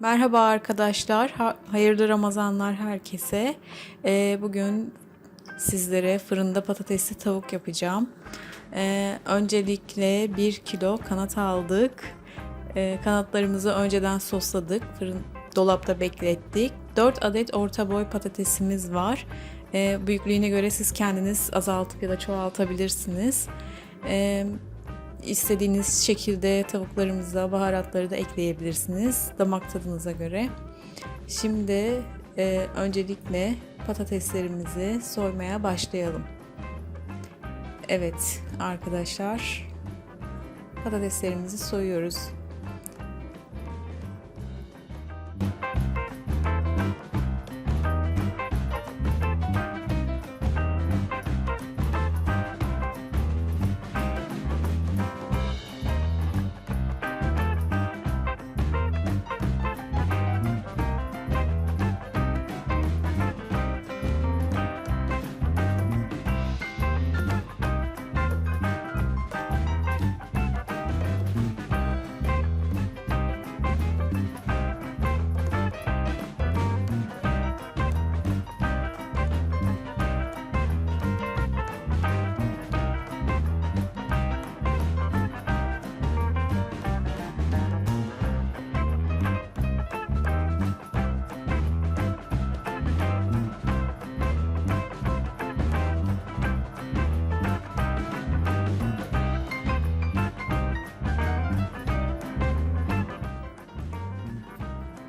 Merhaba arkadaşlar, ha- hayırlı Ramazanlar herkese. Ee, bugün sizlere fırında patatesli tavuk yapacağım. Ee, öncelikle 1 kilo kanat aldık. Ee, kanatlarımızı önceden sosladık, fırın dolapta beklettik. 4 adet orta boy patatesimiz var. Büyüklüğüne göre siz kendiniz azaltıp ya da çoğaltabilirsiniz. Ee, İstediğiniz şekilde tavuklarımıza baharatları da ekleyebilirsiniz damak tadınıza göre. Şimdi e, öncelikle patateslerimizi soymaya başlayalım. Evet arkadaşlar patateslerimizi soyuyoruz.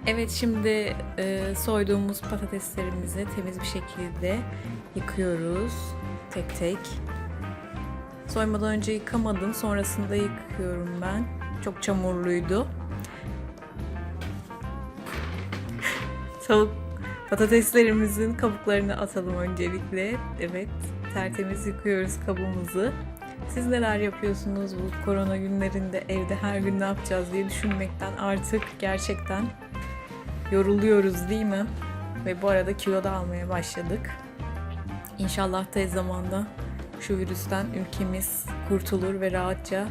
Evet şimdi e, soyduğumuz patateslerimizi temiz bir şekilde yıkıyoruz tek tek. Soymadan önce yıkamadım sonrasında yıkıyorum ben. Çok çamurluydu. Tavuk patateslerimizin kabuklarını atalım öncelikle. Evet tertemiz yıkıyoruz kabımızı. Siz neler yapıyorsunuz bu korona günlerinde evde her gün ne yapacağız diye düşünmekten artık gerçekten yoruluyoruz değil mi? Ve bu arada kilo da almaya başladık. İnşallah tez zamanda şu virüsten ülkemiz kurtulur ve rahatça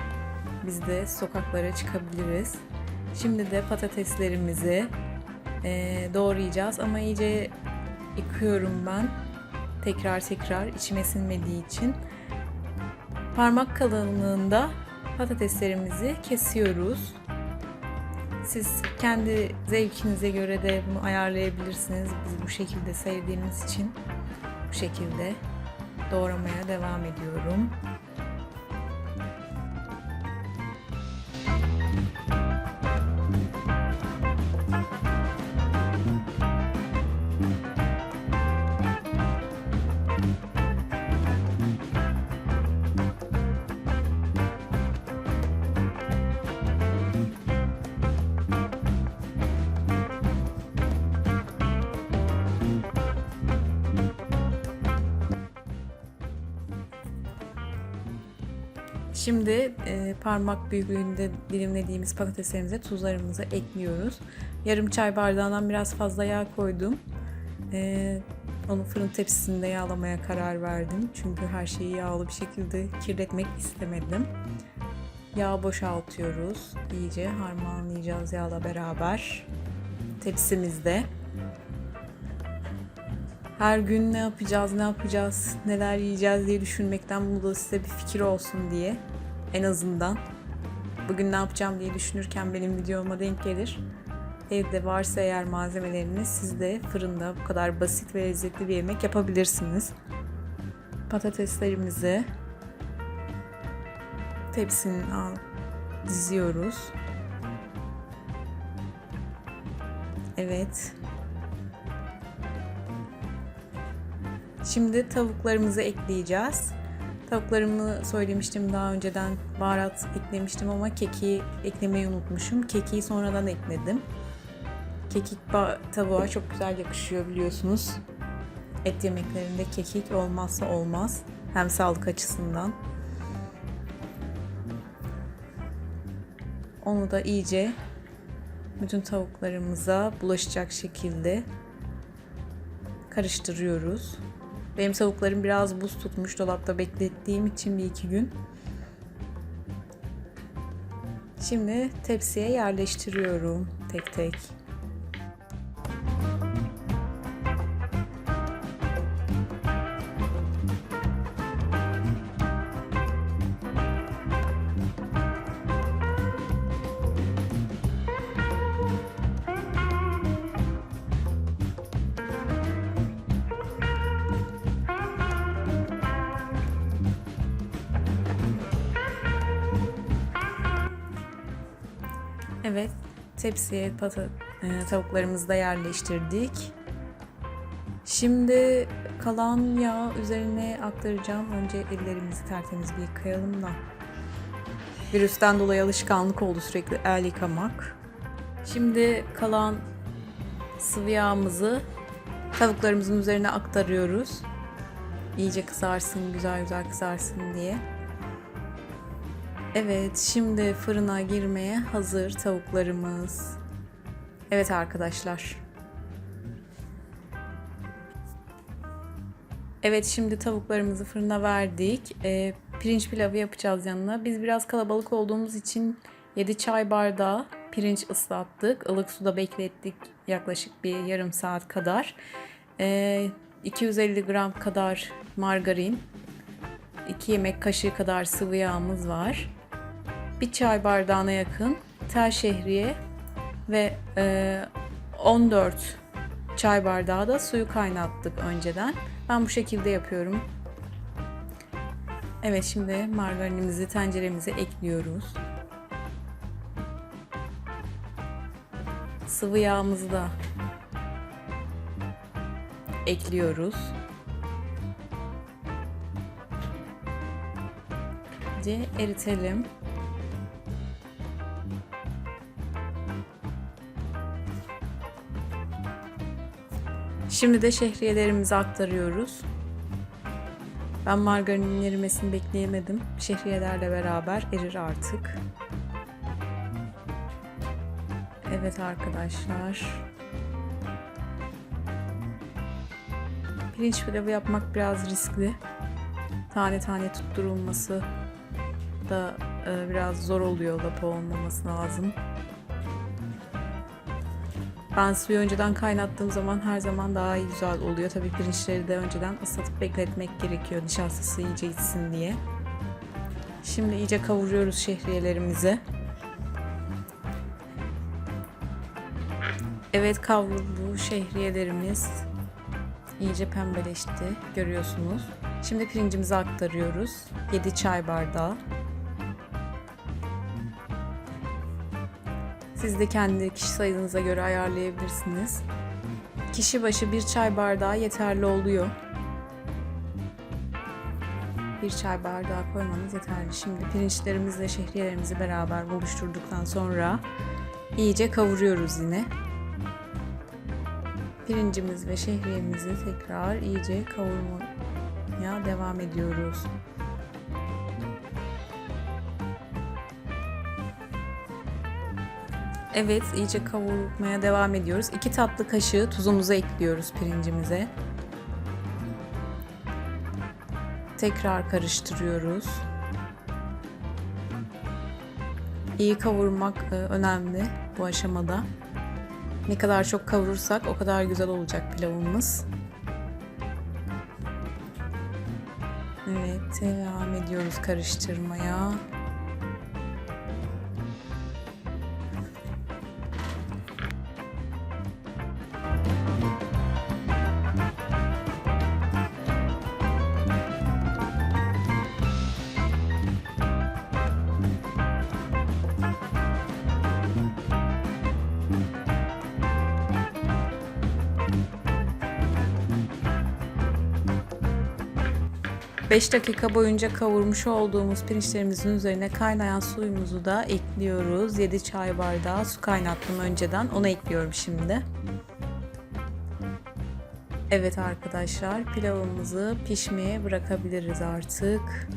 biz de sokaklara çıkabiliriz. Şimdi de patateslerimizi eee, doğrayacağız ama iyice yıkıyorum ben. Tekrar tekrar içime sinmediği için. Parmak kalınlığında patateslerimizi kesiyoruz. Siz kendi zevkinize göre de bunu ayarlayabilirsiniz. Biz bu şekilde sevdiğimiz için bu şekilde doğramaya devam ediyorum. Şimdi e, parmak büyüklüğünde dilimlediğimiz patateslerimize tuzlarımızı ekliyoruz. Yarım çay bardağından biraz fazla yağ koydum. E, onu fırın tepsisinde yağlamaya karar verdim. Çünkü her şeyi yağlı bir şekilde kirletmek istemedim. Yağ boşaltıyoruz. İyice harmanlayacağız yağla beraber. Tepsimizde. Her gün ne yapacağız, ne yapacağız, neler yiyeceğiz diye düşünmekten bu da size bir fikir olsun diye en azından. Bugün ne yapacağım diye düşünürken benim videoma denk gelir. Evde varsa eğer malzemeleriniz siz de fırında bu kadar basit ve lezzetli bir yemek yapabilirsiniz. Patateslerimizi tepsinin al diziyoruz. Evet. Şimdi tavuklarımızı ekleyeceğiz. Tavuklarımı söylemiştim daha önceden baharat eklemiştim ama kekiği eklemeyi unutmuşum. Kekiği sonradan ekledim. Kekik tavuğa çok güzel yakışıyor biliyorsunuz. Et yemeklerinde kekik olmazsa olmaz. Hem sağlık açısından. Onu da iyice bütün tavuklarımıza bulaşacak şekilde karıştırıyoruz. Benim tavuklarım biraz buz tutmuş dolapta beklettiğim için bir iki gün. Şimdi tepsiye yerleştiriyorum tek tek. Evet, tepsiye pata, e, tavuklarımızı da yerleştirdik. Şimdi kalan yağ üzerine aktaracağım. Önce ellerimizi tertemiz bir yıkayalım da. Virüsten dolayı alışkanlık oldu sürekli el yıkamak. Şimdi kalan sıvı yağımızı tavuklarımızın üzerine aktarıyoruz. İyice kızarsın, güzel güzel kızarsın diye. Evet, şimdi fırına girmeye hazır tavuklarımız. Evet arkadaşlar. Evet, şimdi tavuklarımızı fırına verdik. Ee, pirinç pilavı yapacağız yanına. Biz biraz kalabalık olduğumuz için 7 çay bardağı pirinç ıslattık. Ilık suda beklettik yaklaşık bir yarım saat kadar. Ee, 250 gram kadar margarin, 2 yemek kaşığı kadar sıvı yağımız var. Bir çay bardağına yakın tel şehriye ve e, 14 çay bardağı da suyu kaynattık önceden. Ben bu şekilde yapıyorum. Evet şimdi margarinimizi tenceremize ekliyoruz. Sıvı yağımızı da ekliyoruz. İyice eritelim. Şimdi de şehriyelerimizi aktarıyoruz. Ben margarinin erimesini bekleyemedim. Şehriyelerle beraber erir artık. Evet arkadaşlar. Pirinç pilavı yapmak biraz riskli. Tane tane tutturulması da e, biraz zor oluyor. Lapa olmaması lazım. Ben suyu önceden kaynattığım zaman her zaman daha iyi güzel oluyor. Tabii pirinçleri de önceden ıslatıp bekletmek gerekiyor nişastası iyice içsin diye. Şimdi iyice kavuruyoruz şehriyelerimizi. Evet kavruldu şehriyelerimiz iyice pembeleşti görüyorsunuz. Şimdi pirincimizi aktarıyoruz. 7 çay bardağı. Siz de kendi kişi sayınıza göre ayarlayabilirsiniz. Kişi başı bir çay bardağı yeterli oluyor. Bir çay bardağı koymanız yeterli. Şimdi pirinçlerimizle şehriyelerimizi beraber buluşturduktan sonra iyice kavuruyoruz yine. Pirincimiz ve şehriyemizi tekrar iyice kavurmaya devam ediyoruz. Evet, iyice kavurmaya devam ediyoruz. 2 tatlı kaşığı tuzumuzu ekliyoruz pirincimize. Tekrar karıştırıyoruz. İyi kavurmak e, önemli bu aşamada. Ne kadar çok kavurursak o kadar güzel olacak pilavımız. Evet, devam ediyoruz karıştırmaya. Beş dakika boyunca kavurmuş olduğumuz pirinçlerimizin üzerine kaynayan suyumuzu da ekliyoruz. 7 çay bardağı su kaynattım önceden. Onu ekliyorum şimdi. Evet arkadaşlar pilavımızı pişmeye bırakabiliriz artık.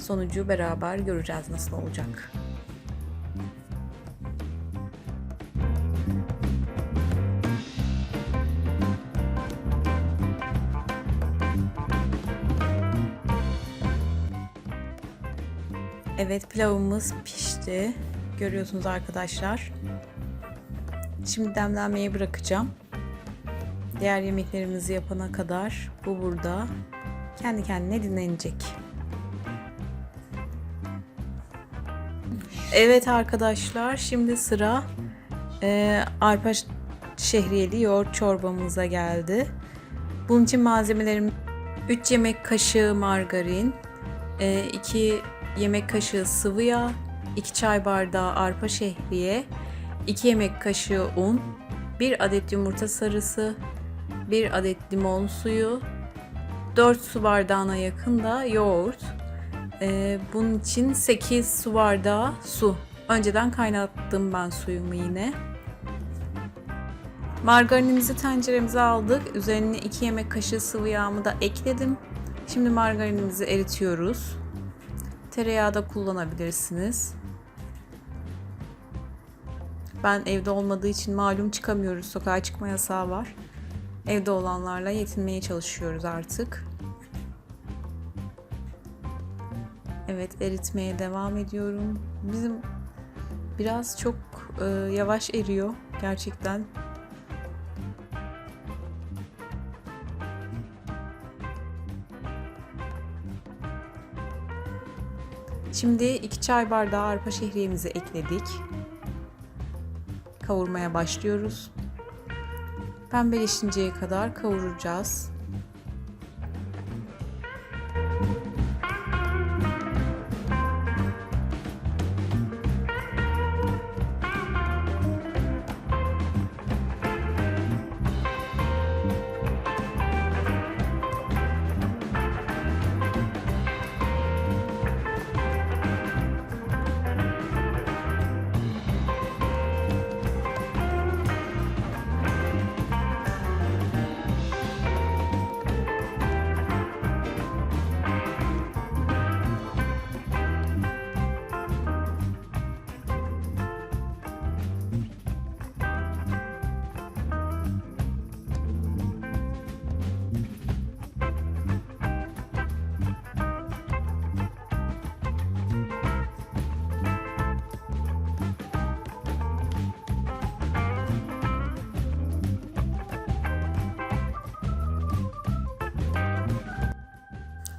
Sonucu beraber göreceğiz nasıl olacak. Evet pilavımız pişti. Görüyorsunuz arkadaşlar. Şimdi demlenmeye bırakacağım. Diğer yemeklerimizi yapana kadar bu burada kendi kendine dinlenecek. Evet arkadaşlar şimdi sıra e, arpa şehriyeli yoğurt çorbamıza geldi. Bunun için malzemelerim 3 yemek kaşığı margarin, 2 yemek kaşığı sıvı yağ, 2 çay bardağı arpa şehriye, 2 yemek kaşığı un, 1 adet yumurta sarısı, 1 adet limon suyu, 4 su bardağına yakın da yoğurt. Ee, bunun için 8 su bardağı su. Önceden kaynattım ben suyumu yine. Margarinimizi tenceremize aldık. Üzerine 2 yemek kaşığı sıvı yağımı da ekledim. Şimdi margarinimizi eritiyoruz. Tereyağı da kullanabilirsiniz. Ben evde olmadığı için malum çıkamıyoruz. Sokağa çıkma yasağı var. Evde olanlarla yetinmeye çalışıyoruz artık. Evet eritmeye devam ediyorum. Bizim biraz çok e, yavaş eriyor gerçekten. Şimdi 2 çay bardağı arpa şehriyemizi ekledik. Kavurmaya başlıyoruz. Pembeleşinceye kadar kavuracağız.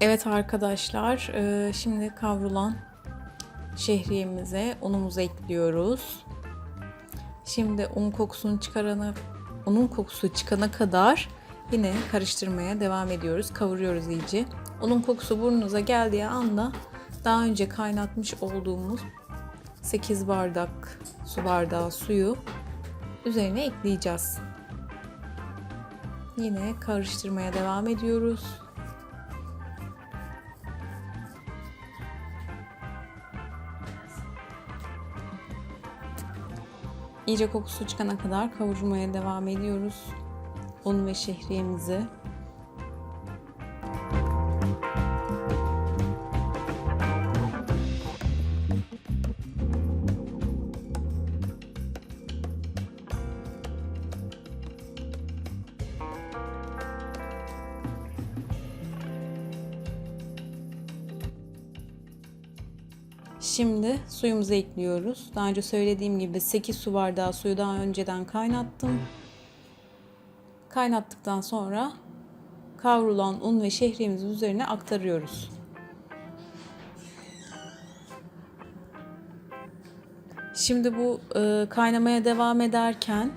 Evet arkadaşlar, e, şimdi kavrulan şehriyemize unumuzu ekliyoruz. Şimdi un kokusunu çıkarana, unun kokusu çıkana kadar yine karıştırmaya devam ediyoruz. Kavuruyoruz iyice. Unun kokusu burnunuza geldiği anda daha önce kaynatmış olduğumuz 8 bardak su bardağı suyu üzerine ekleyeceğiz. Yine karıştırmaya devam ediyoruz. İyice kokusu çıkana kadar kavurmaya devam ediyoruz. Un ve şehriyemizi. Şimdi suyumuzu ekliyoruz. Daha önce söylediğim gibi 8 su bardağı suyu daha önceden kaynattım. Kaynattıktan sonra kavrulan un ve şehriyemizin üzerine aktarıyoruz. Şimdi bu e, kaynamaya devam ederken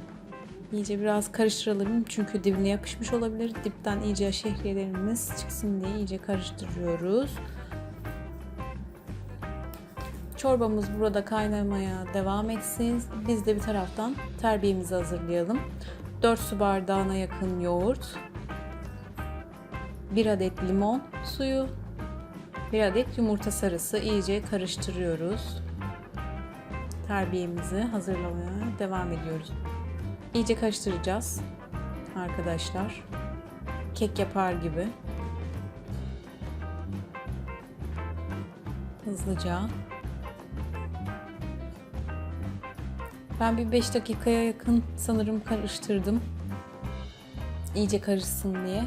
iyice biraz karıştıralım çünkü dibine yapışmış olabilir. Dipten iyice şehriyelerimiz çıksın diye iyice karıştırıyoruz. Çorbamız burada kaynamaya devam etsin. Biz de bir taraftan terbiyemizi hazırlayalım. 4 su bardağına yakın yoğurt, 1 adet limon suyu, 1 adet yumurta sarısı iyice karıştırıyoruz. Terbiyemizi hazırlamaya devam ediyoruz. İyice karıştıracağız arkadaşlar. Kek yapar gibi. Hızlıca Ben bir 5 dakikaya yakın sanırım karıştırdım. İyice karışsın diye.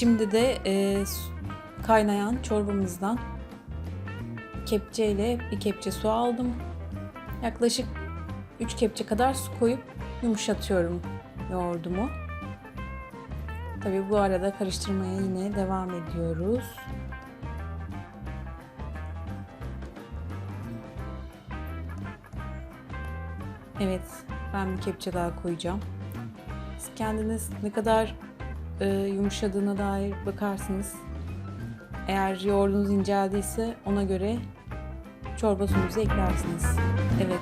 Şimdi de e, kaynayan çorbamızdan kepçeyle bir kepçe su aldım. Yaklaşık 3 kepçe kadar su koyup yumuşatıyorum yoğurdumu. Tabii bu arada karıştırmaya yine devam ediyoruz. Evet, ben bir kepçe daha koyacağım. Siz kendiniz ne kadar e, yumuşadığına dair bakarsınız. Eğer yoğurdunuz inceldiyse ona göre çorba suyunuzu eklersiniz. Evet.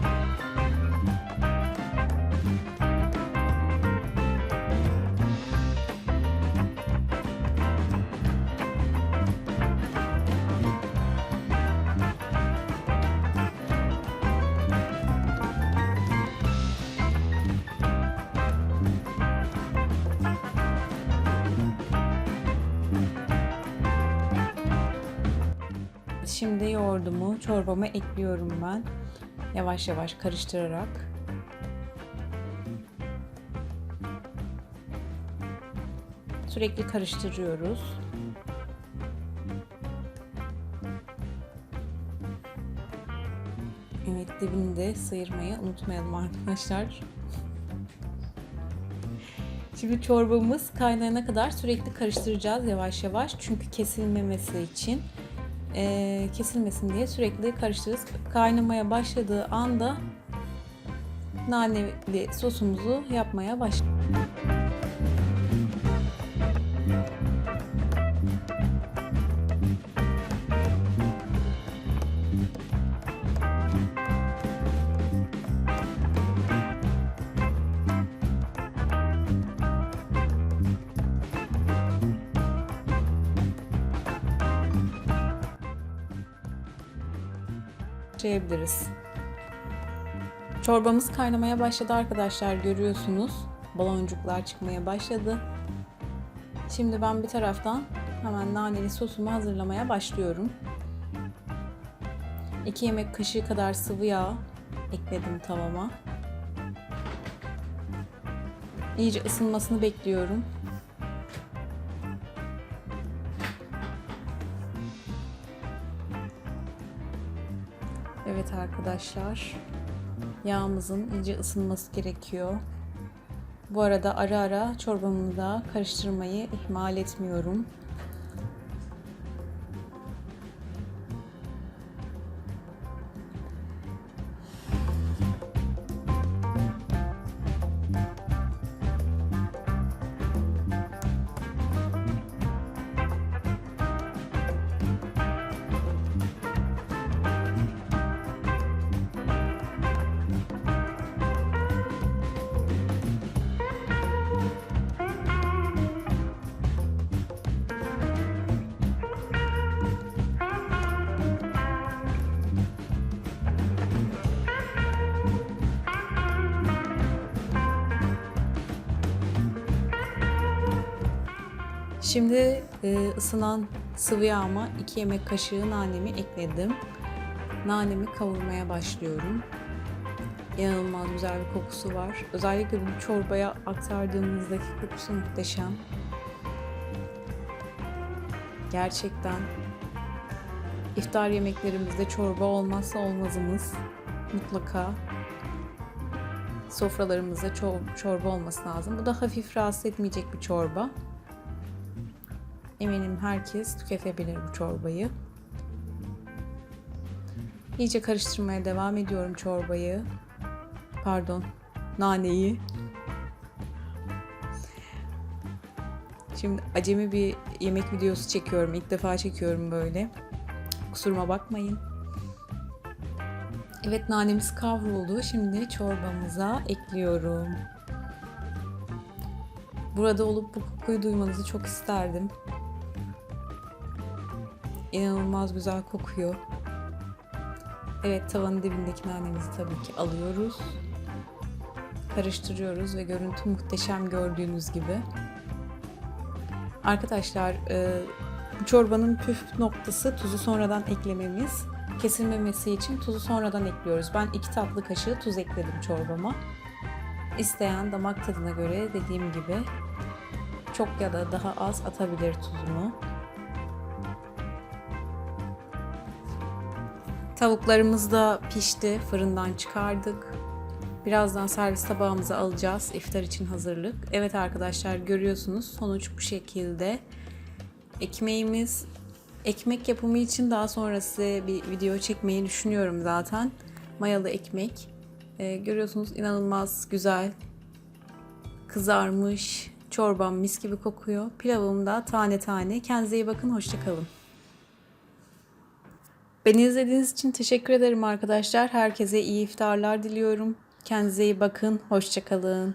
Şimdi yoğurdumu çorbama ekliyorum ben. Yavaş yavaş karıştırarak. Sürekli karıştırıyoruz. Evet dibini de sıyırmayı unutmayalım arkadaşlar. Şimdi çorbamız kaynayana kadar sürekli karıştıracağız yavaş yavaş. Çünkü kesilmemesi için e, kesilmesin diye sürekli karıştırırız. Kaynamaya başladığı anda naneli sosumuzu yapmaya başlıyoruz. Başlayabiliriz. Çorbamız kaynamaya başladı arkadaşlar görüyorsunuz. Baloncuklar çıkmaya başladı. Şimdi ben bir taraftan hemen naneli sosumu hazırlamaya başlıyorum. 2 yemek kaşığı kadar sıvı yağ ekledim tavama. İyice ısınmasını bekliyorum. Arkadaşlar. Yağımızın iyice ısınması gerekiyor. Bu arada ara ara çorbamı da karıştırmayı ihmal etmiyorum. Şimdi e, ısınan sıvı yağıma 2 yemek kaşığı nanemi ekledim. Nanemi kavurmaya başlıyorum. İnanılmaz güzel bir kokusu var. Özellikle bu çorbaya aktardığımızdaki kokusu muhteşem. Gerçekten iftar yemeklerimizde çorba olmazsa olmazımız. Mutlaka sofralarımızda çor- çorba olması lazım. Bu da hafif rahatsız etmeyecek bir çorba. Eminim herkes tüketebilir bu çorbayı. İyice karıştırmaya devam ediyorum çorbayı. Pardon, naneyi. Şimdi acemi bir yemek videosu çekiyorum. İlk defa çekiyorum böyle. Kusuruma bakmayın. Evet nanemiz kavruldu. Şimdi çorbamıza ekliyorum. Burada olup bu kokuyu duymanızı çok isterdim. İnanılmaz güzel kokuyor. Evet tavanın dibindeki nanemizi tabii ki alıyoruz. Karıştırıyoruz ve görüntü muhteşem gördüğünüz gibi. Arkadaşlar e, bu çorbanın püf noktası tuzu sonradan eklememiz. Kesilmemesi için tuzu sonradan ekliyoruz. Ben iki tatlı kaşığı tuz ekledim çorbama. İsteyen damak tadına göre dediğim gibi çok ya da daha az atabilir tuzunu. Tavuklarımız da pişti. Fırından çıkardık. Birazdan servis tabağımıza alacağız. İftar için hazırlık. Evet arkadaşlar görüyorsunuz sonuç bu şekilde. Ekmeğimiz ekmek yapımı için daha sonra size bir video çekmeyi düşünüyorum zaten. Mayalı ekmek. Ee, görüyorsunuz inanılmaz güzel. Kızarmış. Çorbam mis gibi kokuyor. Pilavım da tane tane. Kendinize iyi bakın. Hoşçakalın. Beni izlediğiniz için teşekkür ederim arkadaşlar. Herkese iyi iftarlar diliyorum. Kendinize iyi bakın. Hoşçakalın.